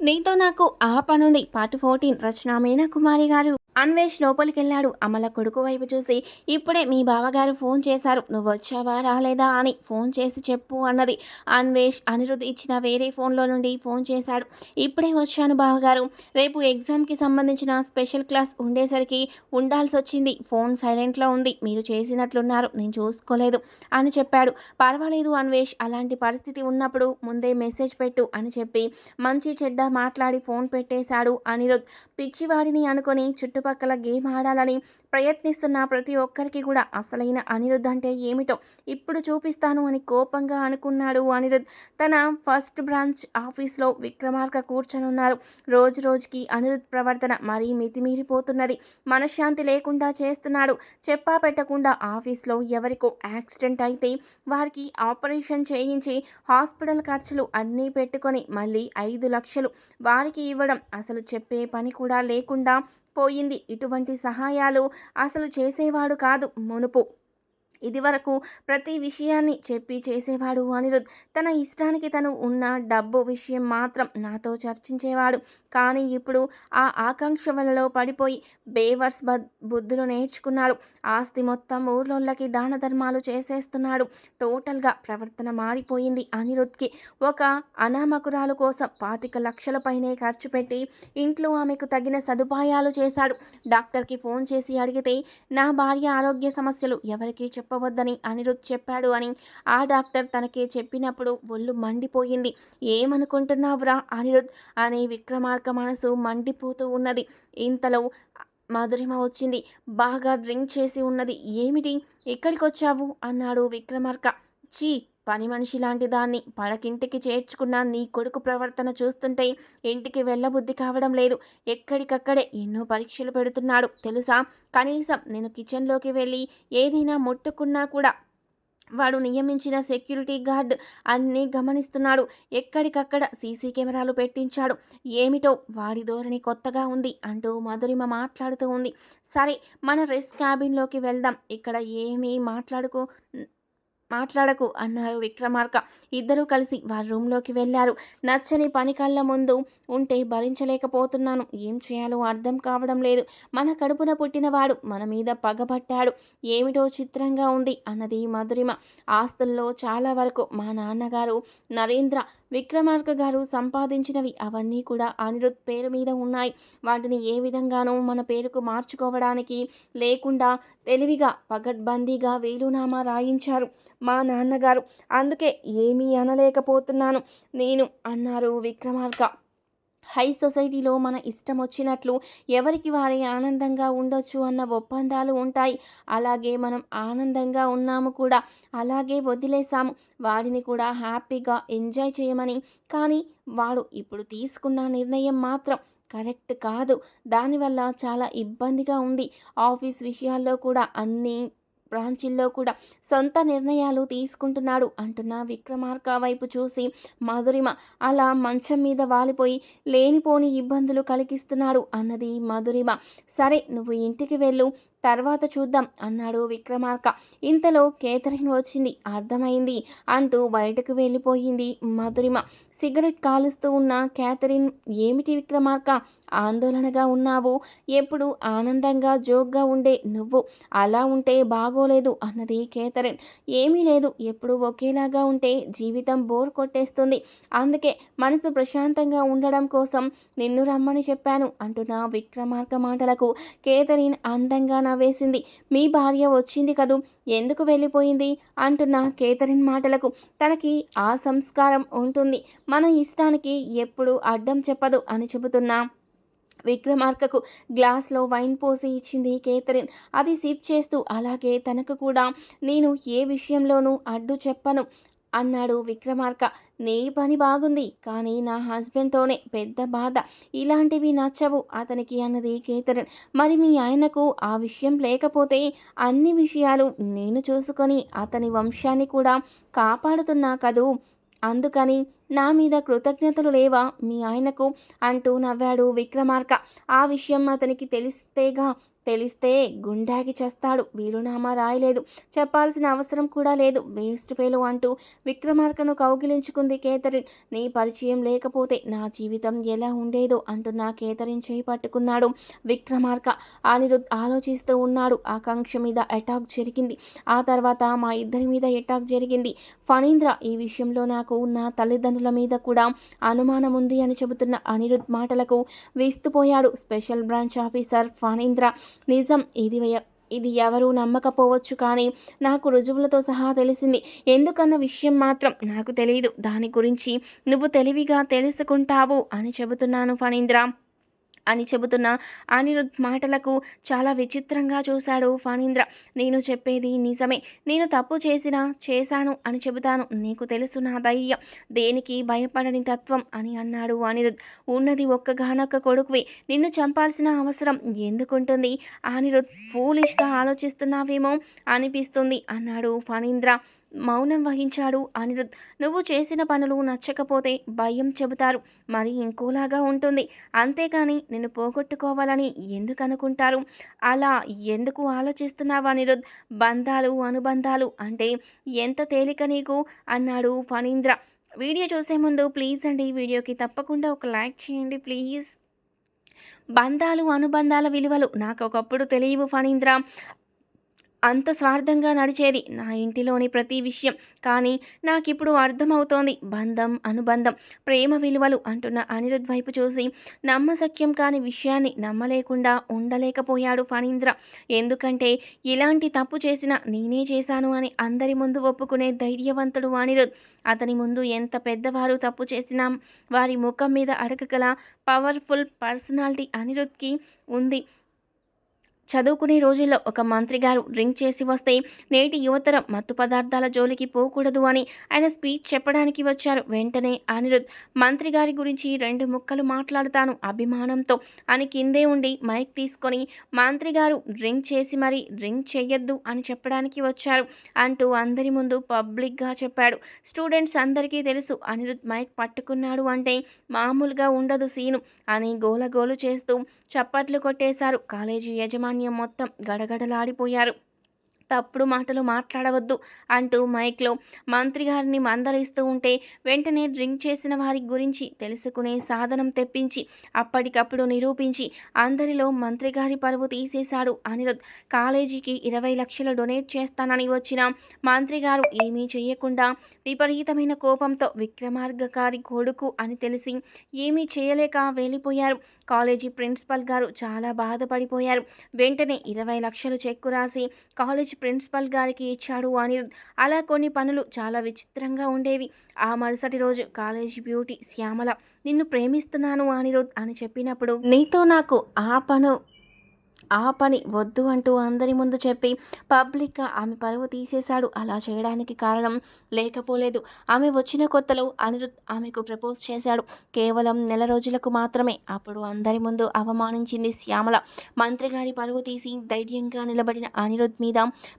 నీతో నాకు ఆ పనుంది. పార్ట్ ఫోర్టీన్ రచన మీనా కుమారి గారు. అన్వేష్ లోపలికి వెళ్ళాడు అమల కొడుకు వైపు చూసి ఇప్పుడే మీ బావగారు ఫోన్ చేశారు. నువ్వు వచ్చావా రాలేదా? అని ఫోన్ చేసి చెప్పు అన్నది. అన్వేష్ అనిరుద్ ఇచ్చిన వేరే ఫోన్లో నుండి ఫోన్ చేశాడు. ఇప్పుడే వచ్చాను బావగారు. రేపు ఎగ్జామ్కి సంబంధించిన స్పెషల్ క్లాస్ ఉండేసరికి ఉండాల్సి వచ్చింది ఫోన్ సైలెంట్లో ఉంది. మీరు చేసినట్లున్నారు. నేను చూసుకోలేదు. అని చెప్పాడు. పర్వాలేదు అన్వేష్. అలాంటి పరిస్థితి ఉన్నప్పుడు ముందే మెసేజ్ పెట్టు అని చెప్పి మంచి చెడ్డ మాట్లాడి ఫోన్ పెట్టేశాడు అనిరుద్ పిచ్చివాడిని అనుకొని చుట్టుపక్కల గేమ్ ఆడాలని ప్రయత్నిస్తున్న ప్రతి ఒక్కరికి కూడా అసలైన అనిరుద్ధ్ అంటే ఏమిటో ఇప్పుడు చూపిస్తాను అని కోపంగా అనుకున్నాడు అనిరుద్ధ్. తన ఫస్ట్ బ్రాంచ్ ఆఫీస్లో విక్రమార్క కూర్చొనున్నారు. రోజు రోజుకి అనిరుద్ధ్ ప్రవర్తన మరీ మితిమీరిపోతున్నది. మనశ్శాంతి లేకుండా చేస్తున్నాడు. చెప్పా పెట్టకుండా ఆఫీస్లో ఎవరికో యాక్సిడెంట్ అయితే వారికి ఆపరేషన్ చేయించి హాస్పిటల్ ఖర్చులు అన్నీ పెట్టుకొని మళ్ళీ ఐదు లక్షలు వారికి ఇవ్వడం అసలు చెప్పే పని కూడా లేకుండా పోయింది. ఇటువంటి సహాయాలు అసలు చేసేవాడు కాదు మునుపు. ఇదివరకు ప్రతి విషయాన్ని చెప్పి చేసేవాడు అనిరుద్. తన ఇష్టానికి తను ఉన్న డబ్బు విషయం మాత్రం నాతో చర్చించేవాడు. కానీ ఇప్పుడు ఆ ఆకాంక్ష వలలో పడిపోయి బేవర్స్ బద్ బుద్ధులు నేర్చుకున్నాడు. ఆస్తి మొత్తం ఊర్లోళ్ళకి దాన ధర్మాలు చేసేస్తున్నాడు. టోటల్గా ప్రవర్తన మారిపోయింది అనిరుద్కి. ఒక అనామకురాలు కోసం పాతిక లక్షల పైనే ఖర్చు పెట్టి ఇంట్లో ఆమెకు తగిన సదుపాయాలు చేశాడు. డాక్టర్కి ఫోన్ చేసి అడిగితే నా భార్య ఆరోగ్య సమస్యలు ఎవరికీ చెప్పవద్దని అనిరుద్ చెప్పాడు అని ఆ డాక్టర్ తనకే చెప్పినప్పుడు ఒళ్ళు మండిపోయింది. ఏమనుకుంటున్నావురా అనిరుద్? అనే విక్రమార్క మనసు మండిపోతూ ఉన్నది. ఇంతలో మధురిమ వచ్చింది. బాగా డ్రింక్ చేసి ఉన్నది. ఏమిటి? ఎక్కడికి వచ్చావు అన్నాడు విక్రమార్క. చీ పని మనిషి లాంటి దాన్ని పడకింటికి చేర్చుకున్న నీ కొడుకు ప్రవర్తన చూస్తుంటే ఇంటికి వెళ్ళబుద్ధి కావడం లేదు. ఎక్కడికక్కడే ఎన్నో పరీక్షలు పెడుతున్నాడు. తెలుసా? కనీసం నేను కిచెన్లోకి వెళ్ళి ఏదైనా ముట్టుకున్నా కూడా వాడు నియమించిన సెక్యూరిటీ గార్డ్ అన్నీ గమనిస్తున్నాడు. ఎక్కడికక్కడ సీసీ కెమెరాలు పెట్టించాడు. ఏమిటో వాడి ధోరణి కొత్తగా ఉంది అంటూ మధురిమ మాట్లాడుతూ ఉంది. సరే మన రెస్ట్ క్యాబిన్లోకి వెళ్దాం. ఇక్కడ ఏమీ మాట్లాడుకో మాట్లాడకు అన్నారు విక్రమార్క. ఇద్దరూ కలిసి వారి రూమ్లోకి వెళ్ళారు. నచ్చని పని కళ్ళ ముందు ఉంటే భరించలేకపోతున్నాను. ఏం చేయాలో అర్థం కావడం లేదు. మన కడుపున పుట్టినవాడు మన మీద పగబట్టాడు. ఏమిటో చిత్రంగా ఉంది అన్నది మధురిమ. ఆస్తుల్లో చాలా వరకు మా నాన్నగారు నరేంద్ర విక్రమార్క గారు సంపాదించినవి అవన్నీ కూడా అనిరుద్ పేరు మీద ఉన్నాయి. వాటిని ఏ విధంగానూ మన పేరుకు మార్చుకోవడానికి లేకుండా తెలివిగా పగడ్బందీగా వేలునామా రాయించారు మా నాన్నగారు. అందుకే ఏమీ అనలేకపోతున్నాను నేను అన్నారు విక్రమార్క. హై సొసైటీలో మన ఇష్టం వచ్చినట్లు ఎవరికి వారి ఆనందంగా ఉండొచ్చు అన్న ఒప్పందాలు ఉంటాయి. అలాగే మనం ఆనందంగా ఉన్నాము కూడా. అలాగే వదిలేసాము వాడిని కూడా హ్యాపీగా ఎంజాయ్ చేయమని. కానీ వాడు ఇప్పుడు తీసుకున్న నిర్ణయం మాత్రం కరెక్ట్ కాదు. దానివల్ల చాలా ఇబ్బందిగా ఉంది. ఆఫీస్ విషయాల్లో కూడా అన్నీ బ్రాంచీల్లో కూడా సొంత నిర్ణయాలు తీసుకుంటున్నాడు అంటున్న విక్రమార్క వైపు చూసి మధురిమ. అలా మంచం మీద వాలిపోయి లేనిపోని ఇబ్బందులు కలిగిస్తున్నాడు అన్నది మధురిమ. సరే నువ్వు ఇంటికి వెళ్ళు తర్వాత చూద్దాం అన్నాడు విక్రమార్క. ఇంతలో కేథరిన్ వచ్చింది. అర్థమైంది అంటూ బయటకు వెళ్ళిపోయింది మధురిమ. సిగరెట్ కాలుస్తూ ఉన్న కేథరిన్ ఏమిటి విక్రమార్క? ఆందోళనగా ఉన్నావు. ఎప్పుడు ఆనందంగా జోక్గా ఉండే నువ్వు. అలా ఉంటే బాగోలేదు అన్నది కేథరిన్ ఏమీ లేదు. ఎప్పుడు ఒకేలాగా ఉంటే జీవితం బోర్ కొట్టేస్తుంది. అందుకే మనసు ప్రశాంతంగా ఉండడం కోసం నిన్ను రమ్మని చెప్పాను అంటున్న విక్రమార్క మాటలకు కేథరిన్ అందంగా నవ్వేసింది. మీ భార్య వచ్చింది కదూ? ఎందుకు వెళ్ళిపోయింది? అంటున్న కేథరిన్ మాటలకు తనకి ఆ సంస్కారం ఉంటుంది. మన ఇష్టానికి ఎప్పుడు అడ్డం చెప్పదు అని చెబుతున్నా విక్రమార్కకు గ్లాస్లో వైన్ పోసి ఇచ్చింది కేథరిన్. అది సిప్ చేస్తూ అలాగే తనకు కూడా. నేను ఏ విషయంలోనూ అడ్డు చెప్పను అన్నాడు విక్రమార్క. నీ పని బాగుంది కానీ నా హస్బెండ్తోనే పెద్ద బాధ. ఇలాంటివి నచ్చవు అతనికి అన్నది కేతరన్ మరి మీ ఆయనకు ఆ విషయం లేకపోతే అన్ని విషయాలు నేను చూసుకొని అతని వంశాన్ని కూడా కాపాడుతున్నా కదూ? అందుకని నా మీద కృతజ్ఞతలు లేవా మీ ఆయనకు అంటూ నవ్వాడు విక్రమార్క. ఆ విషయం అతనికి తెలిస్తేగా తెలిస్తే గుండాకి చేస్తాడు. వీలునామా రాయలేదు. చెప్పాల్సిన అవసరం కూడా లేదు. వేస్ట్ ఫెయిల్ అంటూ విక్రమార్కను కౌగిలించుకుంది కేథరిన్. నీ పరిచయం లేకపోతే నా జీవితం ఎలా ఉండేదో అంటున్న కేథరిన్ చేయి పట్టుకున్నాడు విక్రమార్క. అనిరుద్ ఆలోచిస్తూ ఉన్నాడు. ఆకాంక్ష మీద అటాక్ జరిగింది. ఆ తర్వాత మా ఇద్దరి మీద అటాక్ జరిగింది. ఫణీంద్ర ఈ విషయంలో నాకు నా తల్లిదండ్రుల మీద కూడా అనుమానం ఉంది అని చెబుతున్న అనిరుద్ మాటలకు విస్తుపోయాడు. Special branch officer Phanindra. నిజం ఇది వయ- ఇది ఎవరూ నమ్మకపోవచ్చు కానీ నాకు రుజువులతో సహా తెలిసింది. ఎందుకన్న విషయం మాత్రం నాకు తెలియదు దాని గురించి నువ్వు తెలివిగా తెలుసుకుంటావు అని చెబుతున్నాను ఫణీంద్ర. అని చెబుతున్న అనిరుద్ మాటలకు చాలా విచిత్రంగా చూశాడు ఫణీంద్ర. నేను చెప్పేది నిజమే. నేను తప్పు చేసినా చేశాను అని చెబుతాను. నీకు తెలుసు నా ధైర్యం. దేనికి భయపడని తత్వం అని అన్నాడు అనిరుద్. ఉన్నది ఒక్కగానొక్క కొడుకువి. నిన్ను చంపాల్సిన అవసరం ఎందుకుంటుంది? అనిరుద్ ఫూలిష్గా ఆలోచిస్తున్నావేమో అనిపిస్తుంది అన్నాడు ఫణీంద్ర. మౌనం వహించాడు అనిరుద్. నువ్వు చేసిన పనులు నచ్చకపోతే భయం చెబుతారు. మరి ఇంకోలాగా ఉంటుంది. అంతేకాని నిన్ను పోగొట్టుకోవాలని ఎందుకు అనుకుంటారు? అలా ఎందుకు ఆలోచిస్తున్నావు అనిరుద్? బంధాలు అనుబంధాలు అంటే ఎంత తేలిక నీకు? అన్నాడు ఫణీంద్ర. వీడియో చూసే ముందు ప్లీజ్ అండి వీడియోకి తప్పకుండా ఒక లైక్ చేయండి ప్లీజ్. బంధాలు అనుబంధాల విలువలు నాకు ఒకప్పుడు తెలియవు ఫణీంద్ర. అంత స్వార్థంగా నడిచేది నా ఇంటిలోని ప్రతి విషయం. కానీ నాకిప్పుడు అర్థమవుతోంది. బంధం అనుబంధం ప్రేమ విలువలు అంటున్న అనిరుద్ వైపు చూసి నమ్మసక్యం కాని విషయాన్ని నమ్మలేకుండా ఉండలేకపోయాడు ఫణీంద్ర. ఎందుకంటే ఇలాంటి తప్పు చేసిన నేనే చేశాను అని అందరి ముందు ఒప్పుకునే ధైర్యవంతుడు అనిరుద్. అతని ముందు ఎంత పెద్దవారు తప్పు చేసినా వారి ముఖం మీద అడగగల పవర్ఫుల్ పర్సనాలిటీ అనిరుద్కి ఉంది. చదువుకునే రోజుల్లో ఒక మంత్రి గారు డ్రింక్ చేసి వస్తే నేటి యువతరం మత్తు పదార్థాల జోలికి పోకూడదు అని ఆయన స్పీచ్ చెప్పడానికి వచ్చారు. వెంటనే అనిరుద్ మంత్రి గారి గురించి రెండు ముక్కలు మాట్లాడతాను అభిమానంతో అని కిందే ఉండి మైక్ తీసుకొని మంత్రి గారు డ్రింక్ చేసి మరి డ్రింక్ చేయొద్దు అని చెప్పడానికి వచ్చారు అంటూ అందరి ముందు పబ్లిక్గా చెప్పాడు. స్టూడెంట్స్ అందరికీ తెలుసు అనిరుద్ మైక్ పట్టుకున్నాడు అంటే మామూలుగా ఉండదు సీను అని గోలగోలు చేస్తూ చప్పట్లు కొట్టేశారు కాలేజీ యజమాని యాజమాన్యం మొత్తం గడగడలాడిపోయారు. తప్పుడు మాటలు మాట్లాడవద్దు అంటూ మైక్లో మంత్రి గారిని మందలిస్తూ ఉంటే వెంటనే డ్రింక్ చేసిన వారి గురించి తెలుసుకునే సాధనం తెప్పించి అప్పటికప్పుడు నిరూపించి అందరిలో మంత్రి గారి పరువు తీసేశాడు అనిరుద్. కాలేజీకి ఇరవై లక్షలు డొనేట్ చేస్తానని వచ్చిన మంత్రి గారు ఏమీ చేయకుండా విపరీతమైన కోపంతో విక్రమార్గకారి కొడుకు అని తెలిసి ఏమీ చేయలేక వెళ్ళిపోయారు. కాలేజీ ప్రిన్సిపల్ గారు చాలా బాధపడిపోయారు. వెంటనే ఇరవై లక్షలు చెక్కు రాసి కాలేజ్ ప్రిన్సిపల్ గారికి ఇచ్చాడు అనిరుద్ అలా కొన్ని పనులు చాలా విచిత్రంగా ఉండేవి. ఆ మరుసటి రోజు కాలేజీ బ్యూటీ శ్యామల నిన్ను ప్రేమిస్తున్నాను అనిరుద్ అని చెప్పినప్పుడు నీతో నాకు ఆ పను ఆ పని వద్దు అంటూ అందరి ముందు చెప్పి పబ్లిక్గా ఆమె పరువు తీసేశాడు. అలా చేయడానికి కారణం లేకపోలేదు. ఆమె వచ్చిన కొత్తలో అనిరుద్ ఆమెకు ప్రపోజ్ చేశాడు. కేవలం నెల రోజులకు మాత్రమే. అప్పుడు అందరి ముందు అవమానించింది శ్యామల. మంత్రి గారి పరువు తీసి ధైర్యంగా నిలబడిన అనిరుద్ మీద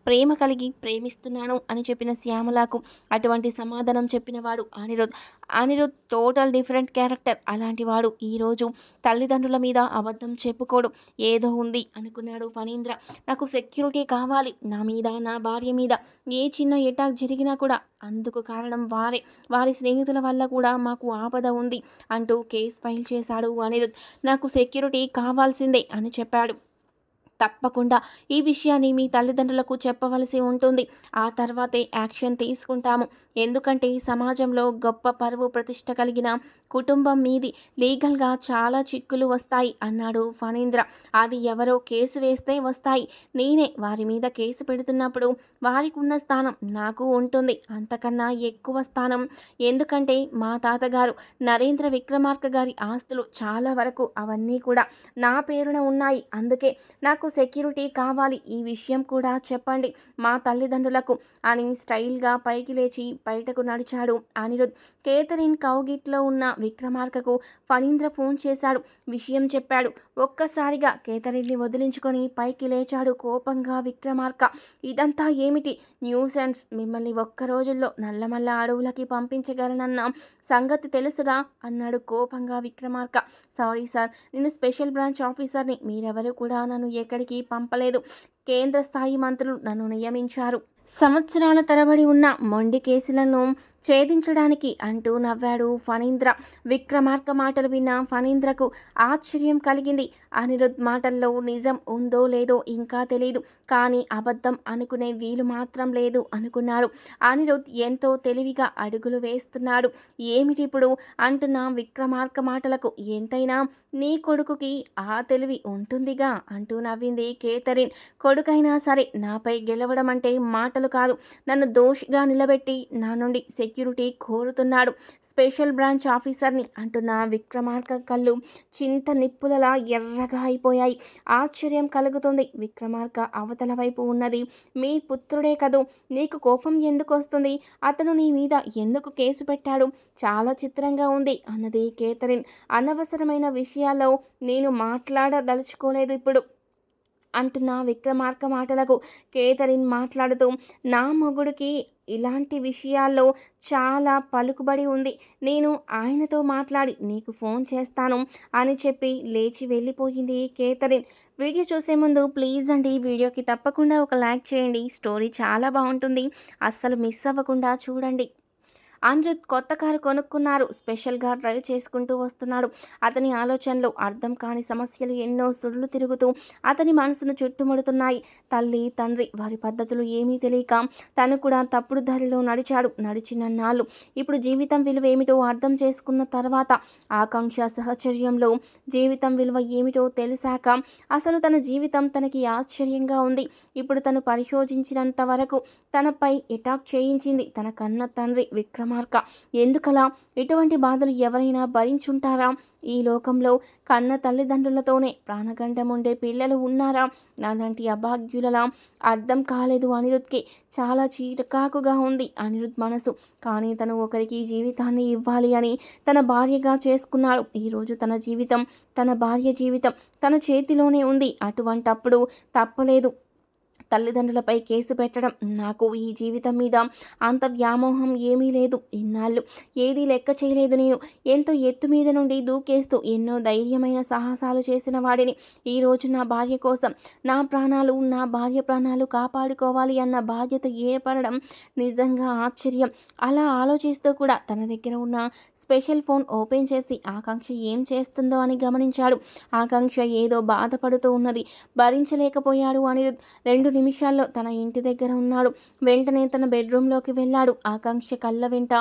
ప్రేమ కలిగి ప్రేమిస్తున్నాను అని చెప్పిన శ్యామలకు అటువంటి సమాధానం చెప్పినవాడు Anirudh. Anirudh total different character. అలాంటి వాడు ఈరోజు తల్లిదండ్రుల మీద అబద్ధం చెప్పుకోడు. ఏదో ఉంది అనుకున్నాడు ఫణీంద్ర. నాకు సెక్యూరిటీ కావాలి. నా మీద నా భార్య మీద ఏ చిన్న ఎటాక్ జరిగినా కూడా అందుకు కారణం వారే. వారి స్నేహితుల వల్ల కూడా మాకు ఆపద ఉంది అంటూ కేసు ఫైల్ చేశాడు అనిరుద్. నాకు సెక్యూరిటీ కావాల్సిందే అని చెప్పాడు. తప్పకుండా ఈ విషయాన్ని మీ తల్లిదండ్రులకు చెప్పవలసి ఉంటుంది. ఆ తర్వాతే యాక్షన్ తీసుకుంటాము. ఎందుకంటే సమాజంలో గొప్ప పరువు ప్రతిష్ట కలిగిన కుటుంబం మీది. లీగల్గా చాలా చిక్కులు వస్తాయి అన్నాడు ఫణీంద్ర. అది ఎవరో కేసు వేస్తే వస్తాయి. నేనే వారి మీద కేసు పెడుతున్నప్పుడు వారికి ఉన్న స్థానం నాకు ఉంటుంది. అంతకన్నా ఎక్కువ స్థానం. ఎందుకంటే మా తాతగారు నరేంద్ర విక్రమార్క గారి ఆస్తులు చాలా వరకు అవన్నీ కూడా నా పేరున ఉన్నాయి. అందుకే నాకు సెక్యూరిటీ కావాలి ఈ విషయం కూడా చెప్పండి. మా తల్లిదండ్రులకు అని స్టైల్గా పైకి లేచి బయటకు నడిచాడు అనిరుద్. కేథరిన్ కౌగిట్లో ఉన్న విక్రమార్కకు ఫణీంద్ర ఫోన్ చేశాడు. విషయం చెప్పాడు. ఒక్కసారిగా కేథరిన్ని వదిలించుకొని పైకి లేచాడు కోపంగా విక్రమార్క. ఇదంతా ఏమిటి? న్యూసెన్స్ మిమ్మల్ని ఒక్క రోజుల్లో నల్లమల్ల అడవులకి పంపించగలనన్న సంగతి తెలుసుగా? అన్నాడు కోపంగా విక్రమార్క. సారీ సార్ నేను స్పెషల్ బ్రాంచ్ ఆఫీసర్ని. మీరెవరు కూడా నన్ను ఎక్కడ ఎక్కడికి పంపలేదు. కేంద్ర స్థాయి మంత్రులు నన్ను నియమించారు. సంవత్సరాల తరబడి ఉన్న మొండి కేసులను ఛేదించడానికి అంటూ నవ్వాడు ఫణీంద్ర. విక్రమార్క మాటలు విన్న ఫణీంద్రకు ఆశ్చర్యం కలిగింది. అనిరుద్ మాటల్లో నిజం ఉందో లేదో ఇంకా తెలియదు కానీ అబద్ధం అనుకునే వీలు మాత్రం లేదు అనుకున్నాడు. అనిరుద్ ఎంతో తెలివిగా అడుగులు వేస్తున్నాడు. ఏమిటి ఇప్పుడు? అంటున్న విక్రమార్క మాటలకు ఎంతైనా నీ కొడుకుకి ఆ తెలివి ఉంటుందిగా అంటూ నవ్వింది కేథరిన్ కొడుకైనా సరే నాపై గెలవడం అంటే మాటలు కాదు. నన్ను దోషిగా నిలబెట్టి నా నుండి సెక్యూరిటీ కోరుతున్నాడు. స్పెషల్ బ్రాంచ్ ఆఫీసర్ని అంటున్న విక్రమార్క కళ్ళు చింత నిప్పులలా ఎర్రగా అయిపోయాయి. ఆశ్చర్యం కలుగుతుంది. విక్రమార్క అవతల వైపు ఉన్నది. మీ పుత్రుడే కదూ? నీకు కోపం ఎందుకు వస్తుంది? అతను నీ మీద ఎందుకు కేసు పెట్టాడు? చాలా చిత్రంగా ఉంది అన్నది కేథరిన్. అనవసరమైన విషయాల్లో నేను మాట్లాడదలుచుకోలేదు ఇప్పుడు. అంటున్న విక్రమార్క మాటలకు కేథరిన్ మాట్లాడుతూ నా మొగుడికి ఇలాంటి విషయాల్లో చాలా పలుకుబడి ఉంది. నేను ఆయనతో మాట్లాడి నీకు ఫోన్ చేస్తాను అని చెప్పి లేచి వెళ్ళిపోయింది కేథరిన్. వీడియో చూసే ముందు ప్లీజ్ అండి వీడియోకి తప్పకుండా ఒక లైక్ చేయండి. స్టోరీ చాలా బాగుంటుంది. అస్సలు మిస్ అవ్వకుండా చూడండి. అనిరుద్ కొత్త కారు కొనుక్కున్నారు. స్పెషల్గా డ్రైవ్ చేసుకుంటూ వస్తున్నాడు. అతని ఆలోచనలు అర్థం కాని సమస్యలు ఎన్నో సుళ్ళు తిరుగుతూ అతని మనసును చుట్టుముడుతున్నాయి. తల్లి తండ్రి వారి పద్ధతులు ఏమీ తెలియక తను కూడా తప్పుడు దారిలో నడిచాడు. నడిచిన నాళ్ళు ఇప్పుడు జీవితం విలువ ఏమిటో అర్థం చేసుకున్న తర్వాత ఆకాంక్ష సహచర్యంలో జీవితం విలువ ఏమిటో తెలిసాక అసలు తన జీవితం తనకి ఆశ్చర్యంగా ఉంది. ఇప్పుడు తను పరిశోధించినంత వరకు తనపై అటాక్ చేయించింది. తన కన్న తండ్రి మార్క. ఎందుకలా? ఇటువంటి బాధలు ఎవరైనా భరించుంటారా? ఈ లోకంలో కన్న తల్లిదండ్రులతోనే ప్రాణగండం ఉండే పిల్లలు ఉన్నారా? నాలాంటి అభాగ్యులలా అర్థం కాలేదు అనిరుద్ధ్కి. చాలా చీటకాకుగా ఉంది అనిరుద్ మనసు. కానీ తను ఒకరికి జీవితాన్ని ఇవ్వాలి అని తన భార్యగా చేసుకున్నాడు. ఈరోజు తన జీవితం తన భార్య జీవితం తన చేతిలోనే ఉంది. అటువంటప్పుడు తప్పలేదు. తల్లిదండ్రులపై కేసు పెట్టడం నాకు ఈ జీవితం మీద అంత వ్యామోహం ఏమీ లేదు. ఇన్నాళ్ళు ఏదీ లెక్క చేయలేదు నేను. ఎంతో ఎత్తు మీద నుండి దూకేస్తూ ఎన్నో ధైర్యమైన సాహసాలు చేసిన వాడిని. ఈరోజు నా భార్య కోసం నా ప్రాణాలు నా భార్య ప్రాణాలు కాపాడుకోవాలి అన్న బాధ్యత ఏర్పడడం నిజంగా ఆశ్చర్యం. అలా ఆలోచిస్తూ కూడా తన దగ్గర ఉన్న స్పెషల్ ఫోన్ ఓపెన్ చేసి ఆకాంక్ష ఏం చేస్తుందో అని గమనించాడు. ఆకాంక్ష ఏదో బాధపడుతూ ఉన్నది. భరించలేకపోయాడు అని రెండు నిమిషాల్లో తన ఇంటి దగ్గర ఉన్నాడు. వెంటనే తన బెడ్రూమ్లోకి వెళ్ళాడు. ఆకాంక్ష కళ్ళ వెంట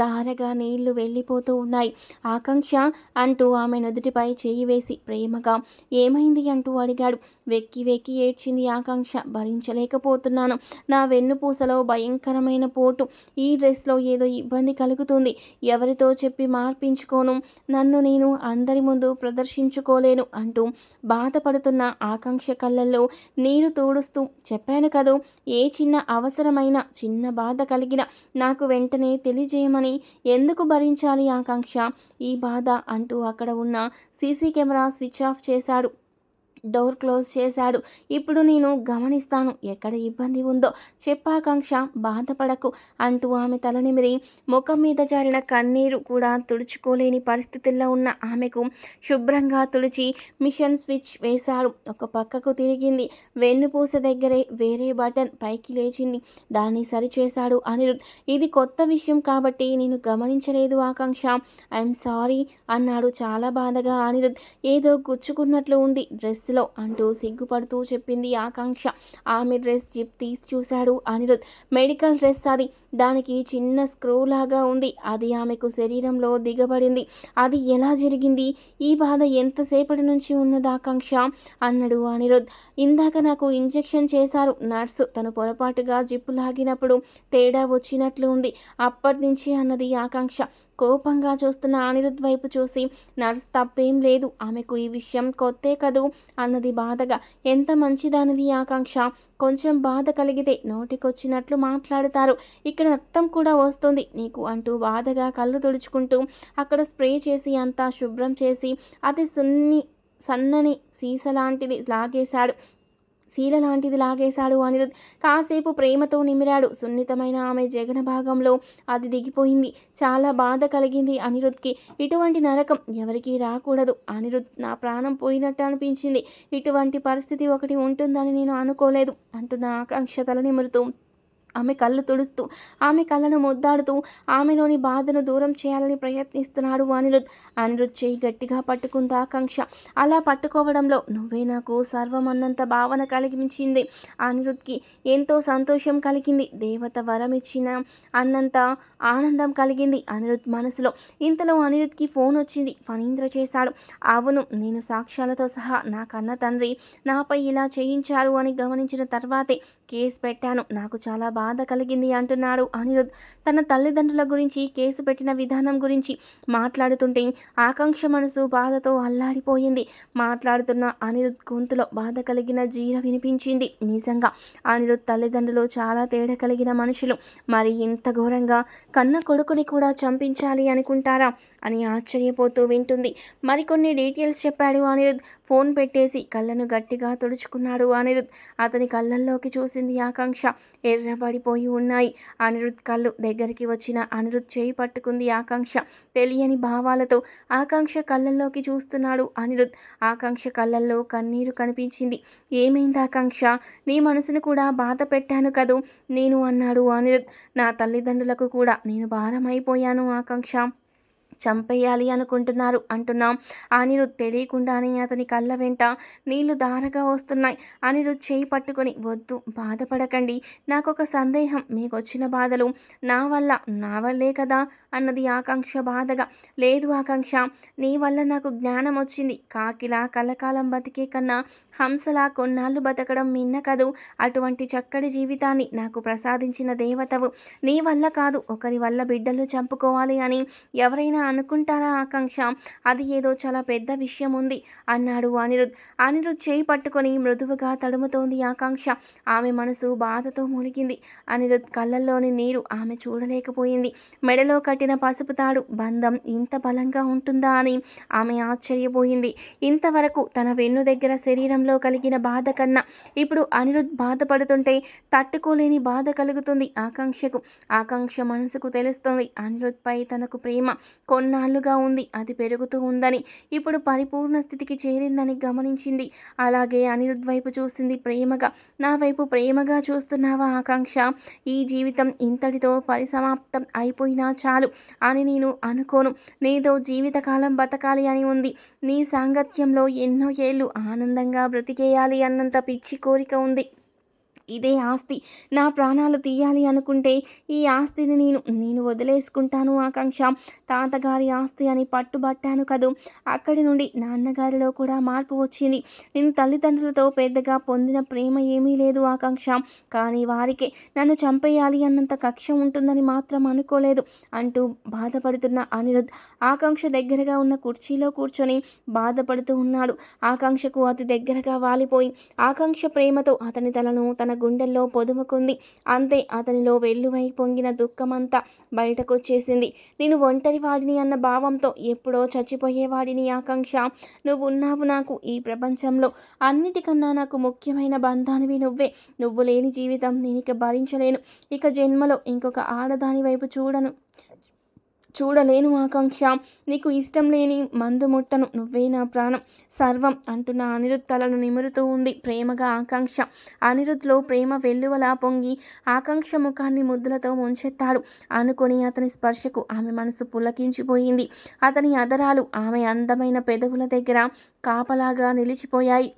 దారగా నీళ్ళు వెళ్ళిపోతూ ఉన్నాయి. ఆకాంక్ష అంటూ ఆమె నుదుటిపై చేయి వేసి ప్రేమగా ఏమైంది? అంటూ అడిగాడు. వెక్కి వెక్కి ఏడ్చింది ఆకాంక్ష. భరించలేకపోతున్నాను. నా వెన్నుపూసలో భయంకరమైన పోటు. ఈ డ్రెస్లో ఏదో ఇబ్బంది కలుగుతుంది. ఎవరితో చెప్పి మార్పించుకోను? నన్ను నేను అందరి ముందు ప్రదర్శించుకోలేను అంటూ బాధపడుతున్న ఆకాంక్ష కళ్ళల్లో నీరు తోడుస్తూ చెప్పాను కదూ ఏ చిన్న అవసరమైన చిన్న బాధ కలిగిన నాకు వెంటనే తెలియజేయమని ఎందుకు భరించాలి ఆకాంక్ష? ఈ బాధ అంటూ అక్కడ ఉన్న సీసీ కెమెరా స్విచ్ ఆఫ్ చేశాడు. డోర్ క్లోజ్ చేశాడు. ఇప్పుడు నేను గమనిస్తాను ఎక్కడ ఇబ్బంది ఉందో. చెప్పాకాంక్ష బాధపడకు అంటూ ఆమె తలనిమిరి ముఖం మీద జారిన కన్నీరు కూడా తుడుచుకోలేని పరిస్థితుల్లో ఉన్న ఆమెకు శుభ్రంగా తుడిచి మిషన్ స్విచ్ వేశాడు ఒక పక్కకు తిరిగింది. వెన్నుపూస దగ్గరే వేరే బటన్ పైకి లేచింది. దాన్ని సరిచేశాడు అనిరుద్. ఇది కొత్త విషయం కాబట్టి నేను గమనించలేదు ఆకాంక్ష. ఐఎమ్ సారీ అన్నాడు చాలా బాధగా అనిరుద్. ఏదో గుచ్చుకున్నట్లు ఉంది. డ్రెస్ డ్రెస్లో అంటూ సిగ్గుపడుతూ చెప్పింది ఆకాంక్ష. ఆమె డ్రెస్ జిప్ తీసి చూశాడు అనిరుద్. మెడికల్ డ్రెస్ అది. దానికి చిన్న స్క్రూ లాగా ఉంది. అది ఆమెకు శరీరంలో దిగబడింది. అది ఎలా జరిగింది? ఈ బాధ ఎంతసేపటి నుంచి ఉన్నది ఆకాంక్ష? అన్నాడు అనిరుద్. ఇందాక నాకు ఇంజెక్షన్ చేశారు. నర్సు తను పొరపాటుగా జిప్పు లాగినప్పుడు తేడా వచ్చినట్లు ఉంది. అప్పటి నుంచి అన్నది ఆకాంక్ష. కోపంగా చూస్తున్న అనిరుద్ వైపు చూసి నర్స్ తప్పేం లేదు ఆమెకు ఈ విషయం కొత్తే కదూ అన్నది బాధగా. ఎంత మంచిదానిది ఆకాంక్ష? కొంచెం బాధ కలిగితే నోటికొచ్చినట్లు మాట్లాడతారు. ఇక్కడ రక్తం కూడా వస్తుంది నీకు అంటూ బాధగా కళ్ళు తుడుచుకుంటూ అక్కడ స్ప్రే చేసి అంతా శుభ్రం చేసి అది సున్ని సన్నని సీసలాంటిది లాగేశాడు. శీల లాంటిది లాగేశాడు అనిరుద్. కాసేపు ప్రేమతో నిమిరాడు. సున్నితమైన ఆమె జగన భాగంలో అది దిగిపోయింది. చాలా బాధ కలిగింది అనిరుద్కి. ఇటువంటి నరకం ఎవరికీ రాకూడదు. అనిరుద్ నా ప్రాణం పోయినట్టు అనిపించింది. ఇటువంటి పరిస్థితి ఒకటి ఉంటుందని నేను అనుకోలేదు. అంటున్న ఆకాంక్ష తల నిమురుతూ ఆమె కళ్ళు తుడుస్తూ ఆమె కళ్ళను ముద్దాడుతూ ఆమెలోని బాధను దూరం చేయాలని ప్రయత్నిస్తున్నాడు అనిరుద్. అనిరుద్ చేయి గట్టిగా పట్టుకుంది ఆకాంక్ష. అలా పట్టుకోవడంలో నువ్వే నాకు సర్వం అన్నంత భావన కలిగించింది అనిరుద్కి. ఎంతో సంతోషం కలిగింది దేవత వరం ఇచ్చిన అన్నంత ఆనందం కలిగింది అనిరుద్ మనసులో. ఇంతలో అనిరుద్కి ఫోన్ వచ్చింది. ఫణీంద్ర చేశాడు. అవును నేను సాక్ష్యాలతో సహా నా కన్న తండ్రి నాపై ఇలా చేయించారు అని గమనించిన తర్వాతే కేసు పెట్టాను. నాకు చాలా బాధ కలిగింది అంటున్నాడు అనిరుద్. తన తల్లిదండ్రుల గురించి కేసు పెట్టిన విధానం గురించి మాట్లాడుతుంటే ఆకాంక్ష మనసు బాధతో అల్లాడిపోయింది. మాట్లాడుతున్న అనిరుద్ గొంతులో బాధ కలిగిన జీర వినిపించింది. నిజంగా అనిరుద్ తల్లిదండ్రులు చాలా తేడా కలిగిన మనుషులు. మరి ఇంత ఘోరంగా కన్న కొడుకుని కూడా చంపించాలి అనుకుంటారా? అని ఆశ్చర్యపోతూ వింటుంది. మరికొన్ని డీటెయిల్స్ చెప్పాడు అనిరుద్. ఫోన్ పెట్టేసి కళ్ళను గట్టిగా తుడుచుకున్నాడు అనిరుద్. అతని కళ్ళల్లోకి చూసింది ఆకాంక్ష. ఎర్రబడిపోయి ఉన్నాయి. అనిరుద్ కళ్ళు దగ్గరికి వచ్చిన అనిరుద్ చేయి పట్టుకుంది ఆకాంక్ష. తెలియని భావాలతో ఆకాంక్ష కళ్ళల్లోకి చూస్తున్నాడు అనిరుద్. ఆకాంక్ష కళ్ళల్లో కన్నీరు కనిపించింది. ఏమైంది ఆకాంక్ష? నీ మనసును కూడా బాధ పెట్టాను కదూ? నేను అన్నాడు అనిరుద్. నా తల్లిదండ్రులకు కూడా నేను భారం అయిపోయాను ఆకాంక్ష. చంపేయాలి అనుకుంటున్నారు అంటున్నాం. అనిరుద్ తెలియకుండానే అతని కళ్ళ వెంట నీళ్ళు దారగా వస్తున్నాయి. అనిరుద్ చేయి పట్టుకొని వద్దు బాధపడకండి. నాకు ఒక సందేహం. మీకు వచ్చిన బాధలు నా వల్ల నా వల్లే కదా అన్నది ఆకాంక్ష బాధగా. లేదు ఆకాంక్ష నీ వల్ల నాకు జ్ఞానం వచ్చింది. కాకిలా కలకాలం బతికే కన్నా హంసలా కొన్నాళ్ళు బతకడం మిన్న కదు. అటువంటి చక్కటి జీవితాన్ని నాకు ప్రసాదించిన దేవతవు. నీ వల్ల కాదు ఒకరి వల్ల బిడ్డలు చంపుకోవాలి అని ఎవరైనా అనుకుంటారా ఆకాంక్ష? అది ఏదో చాలా పెద్ద విషయం ఉంది అన్నాడు అనిరుద్. అనిరుద్ చేయి పట్టుకొని మృదువుగా తడుముతోంది ఆకాంక్ష. ఆమె మనసు బాధతో మునిగింది. అనిరుద్ కళ్ళల్లోని నీరు ఆమె చూడలేకపోయింది. మెడలో కట్టిన పసుపు తాడు బంధం ఇంత బలంగా ఉంటుందా అని ఆమె ఆశ్చర్యపోయింది. ఇంతవరకు తన వెన్ను దగ్గర శరీరంలో కలిగిన బాధ కన్నా ఇప్పుడు అనిరుద్ బాధపడుతుంటే తట్టుకోలేని బాధ కలుగుతుంది ఆకాంక్షకు. ఆకాంక్ష మనసుకు తెలుస్తుంది. అనిరుద్పై తనకు ప్రేమ. కొన్నాళ్ళుగా ఉంది. అది పెరుగుతూ ఉందని ఇప్పుడు పరిపూర్ణ స్థితికి చేరిందని గమనించింది. అలాగే అనిరుద్ వైపు చూసింది ప్రేమగా. నా వైపు ప్రేమగా చూస్తున్నావా ఆకాంక్ష? ఈ జీవితం ఇంతటితో పరిసమాప్తం అయిపోయినా చాలు అని నేను అనుకోను. నీతో జీవితకాలం బతకాలి అని ఉంది. నీ సాంగత్యంలో ఎన్నో ఏళ్ళు ఆనందంగా బ్రతికేయాలి అన్నంత పిచ్చి కోరిక ఉంది. ఇదే ఆస్తి. నా ప్రాణాలు తీయాలి అనుకుంటే ఈ ఆస్తిని నేను నేను వదిలేసుకుంటాను ఆకాంక్ష. తాతగారి ఆస్తి అని పట్టుబట్టాను కదూ. అక్కడి నుండి నాన్నగారిలో కూడా మార్పు వచ్చింది. నేను తల్లిదండ్రులతో పెద్దగా పొందిన ప్రేమ ఏమీ లేదు ఆకాంక్ష. కానీ వారికే నన్ను చంపేయాలి అన్నంత కక్ష ఉంటుందని మాత్రం అనుకోలేదు అంటూ బాధపడుతున్న అనిరుద్ ఆకాంక్ష దగ్గరగా ఉన్న కుర్చీలో కూర్చొని బాధపడుతూ ఉన్నాడు. ఆకాంక్షకు అతి దగ్గరగా వాలిపోయి ఆకాంక్ష ప్రేమతో అతని తలను తన గుండెల్లో పొదుముకుంది. అంతే అతనిలో వెల్లువై పొంగిన దుఃఖమంతా బయటకొచ్చేసింది. నేను ఒంటరి వాడిని అన్న భావంతో ఎప్పుడో చచ్చిపోయేవాడిని ఆకాంక్ష. నువ్వున్నావు నాకు ఈ ప్రపంచంలో. అన్నిటికన్నా నాకు ముఖ్యమైన బంధానివి నువ్వే. నువ్వు లేని జీవితం నేను ఇక భరించలేను. ఇక జన్మలో ఇంకొక ఆడదాని వైపు చూడను. చూడలేను ఆకాంక్ష. నీకు ఇష్టం లేని మందు ముట్టను. నువ్వే నా ప్రాణం. సర్వం అంటున్న అనిరుద్ తలను నిమురుతూ ఉంది. ప్రేమగా ఆకాంక్ష. అనిరుద్లో ప్రేమ వెల్లువలా పొంగి ఆకాంక్ష ముఖాన్ని ముద్దులతో ముంచెత్తాడు. అనుకొని అతని స్పర్శకు ఆమె మనసు పులకించిపోయింది. అతని అదరాలు ఆమె అందమైన పెదవుల దగ్గర కాపలాగా నిలిచిపోయాయి.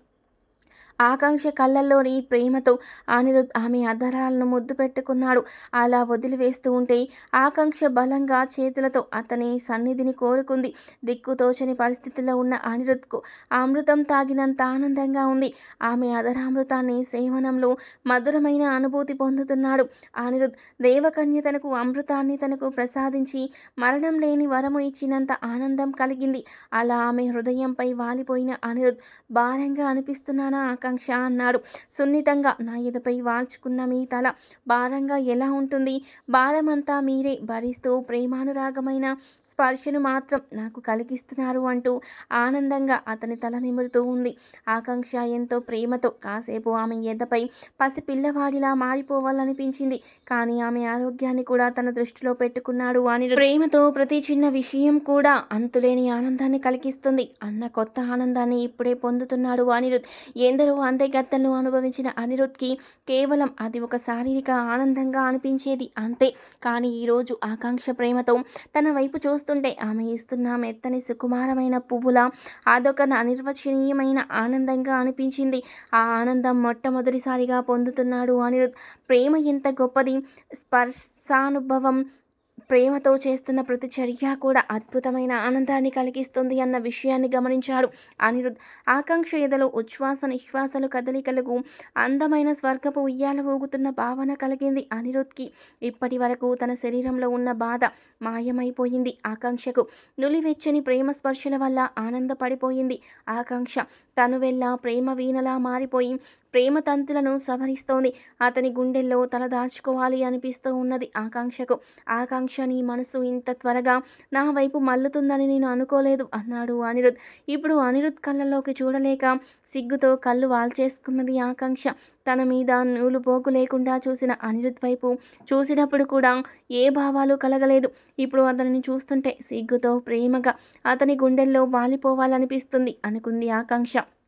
ఆకాంక్ష కళ్ళల్లోని ప్రేమతో అనిరుద్ ఆమె అధరాలను ముద్దు పెట్టుకున్నాడు. అలా వదిలివేస్తూ ఉంటే ఆకాంక్ష బలంగా చేతులతో అతని సన్నిధిని కోరుకుంది. దిక్కుతోచని పరిస్థితిలో ఉన్న అనిరుద్కు అమృతం తాగినంత ఆనందంగా ఉంది. ఆమె అధరామృతాన్ని సేవనంలో మధురమైన అనుభూతి పొందుతున్నాడు. అనిరుద్ దేవకన్య తనకు అమృతాన్ని తనకు ప్రసాదించి మరణం లేని వరము ఇచ్చినంత ఆనందం కలిగింది. అలా ఆమె హృదయంపై వాలిపోయిన అనిరుద్ భారంగా అనిపిస్తున్నానా ఆకాంక్ష? ఆకాంక్ష అన్నాడు. సున్నితంగా నా ఎదపై వాల్చుకున్న మీ తల భారంగా ఎలా ఉంటుంది? భారమంతా మీరే భరిస్తూ ప్రేమానురాగమైన స్పర్శను మాత్రం నాకు కలిగిస్తున్నారు అంటూ ఆనందంగా అతని తల నిమురుతూ ఉంది. ఆకాంక్ష ఎంతో ప్రేమతో కాసేపు ఆమె ఎదపై పసి పిల్లవాడిలా మారిపోవాలనిపించింది. కానీ ఆమె ఆరోగ్యాన్ని కూడా తన దృష్టిలో పెట్టుకున్నాడు అని ప్రేమతో ప్రతి చిన్న విషయం కూడా అంతులేని ఆనందాన్ని కలిగిస్తుంది. అన్న కొత్త ఆనందాన్ని ఇప్పుడే పొందుతున్నాడు అనిరుద్ ఎందరో అంతేగత్తలను అనుభవించిన అనిరుద్కి కేవలం అది ఒక శారీరక ఆనందంగా అనిపించేది అంతే. కానీ ఈరోజు ఆకాంక్ష ప్రేమతో తన వైపు చూస్తుంటే ఆమె ఇస్తున్న మెత్తని సుకుమారమైన పువ్వుల అదొక అనిర్వచనీయమైన ఆనందంగా అనిపించింది. ఆ ఆనందం మొట్టమొదటిసారిగా పొందుతున్నాడు అనిరుద్ ప్రేమ ఎంత గొప్పది స్పర్శానుభవం ప్రేమతో చేస్తున్న ప్రతి చర్య కూడా అద్భుతమైన ఆనందాన్ని కలిగిస్తుంది అన్న విషయాన్ని గమనించాడు. అనిరుద్ ఆకాంక్ష ఎదలో ఉచ్ఛ్వాస నిశ్వాసలు కదలికలకు అందమైన స్వర్గపు ఉయ్యాల ఊగుతున్న భావన కలిగింది అనిరుద్కి. ఇప్పటి వరకు తన శరీరంలో ఉన్న బాధ మాయమైపోయింది. ఆకాంక్షకు నులివెచ్చని ప్రేమ స్పర్శల వల్ల ఆనందపడిపోయింది ఆకాంక్ష. తను వెళ్ళ ప్రేమ వీణలా మారిపోయి ప్రేమ తంతులను సవరిస్తోంది. అతని గుండెల్లో తల దాచుకోవాలి అనిపిస్తూ ఉన్నది ఆకాంక్షకు. ఆకాంక్ష నీ మనసు ఇంత త్వరగా నా వైపు మల్లుతుందని నేను అనుకోలేదు అన్నాడు అనిరుద్. ఇప్పుడు అనిరుద్ కళ్ళలోకి చూడలేక సిగ్గుతో కళ్ళు వాల్చేసుకున్నది ఆకాంక్ష. తన మీద నూలు పోగు లేకుండా చూసిన అనిరుద్ వైపు చూసినప్పుడు కూడా ఏ భావాలు కలగలేదు. ఇప్పుడు అతనిని చూస్తుంటే సిగ్గుతో ప్రేమగా అతని గుండెల్లో వాలిపోవాలనిపిస్తుంది అనుకుంది ఆకాంక్ష.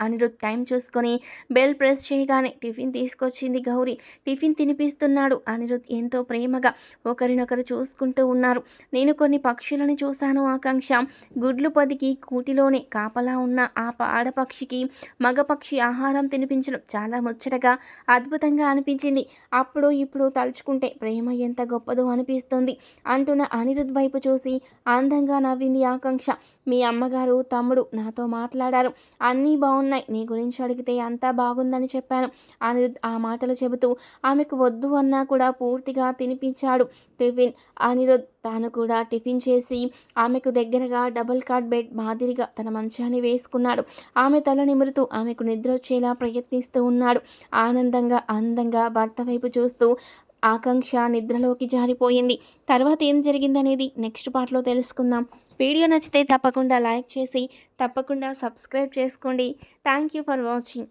అనిరుద్ టైం చూసుకొని బెల్ ప్రెస్ చేయగానే టిఫిన్ తీసుకొచ్చింది గౌరీ. టిఫిన్ తినిపిస్తున్నాడు అనిరుద్ ఎంతో ప్రేమగా ఒకరినొకరు చూసుకుంటూ ఉన్నారు. నేను కొన్ని పక్షులను చూశాను ఆకాంక్ష. గుడ్లు పొదికి కూటిలోనే కాపలా ఉన్న ఆ ఆడపక్షికి మగపక్షి ఆహారం తినిపించడం చాలా ముచ్చటగా అద్భుతంగా అనిపించింది. అప్పుడు ఇప్పుడు తలుచుకుంటే ప్రేమ ఎంత గొప్పదో అనిపిస్తుంది అంటున్న అనిరుద్ వైపు చూసి అందంగా నవ్వింది ఆకాంక్ష. మీ అమ్మగారు తమ్ముడు నాతో మాట్లాడారు. అన్నీ బాగున్నాయి నీ గురించి అడిగితే అంతా బాగుందని చెప్పాను. అనిరుద్ ఆ మాటలు చెబుతూ ఆమెకు వద్దు అన్నా కూడా పూర్తిగా తినిపించాడు టిఫిన్. అనిరుద్ తాను కూడా టిఫిన్ చేసి ఆమెకు దగ్గరగా డబుల్ కార్డ్ బెడ్ మాదిరిగా తన మంచాన్ని వేసుకున్నాడు. ఆమె తల నిమురుతూ ఆమెకు నిద్ర వచ్చేలా ప్రయత్నిస్తూ ఉన్నాడు. ఆనందంగా అందంగా భర్త వైపు చూస్తూ ఆకాంక్ష నిద్రలోకి జారిపోయింది. తర్వాత ఏం జరిగిందనేది నెక్స్ట్ పార్ట్లో తెలుసుకుందాం. వీడియో నచ్చితే తప్పకుండా లైక్ చేసి తప్పకుండా సబ్స్క్రైబ్ చేసుకోండి. Thank you for watching.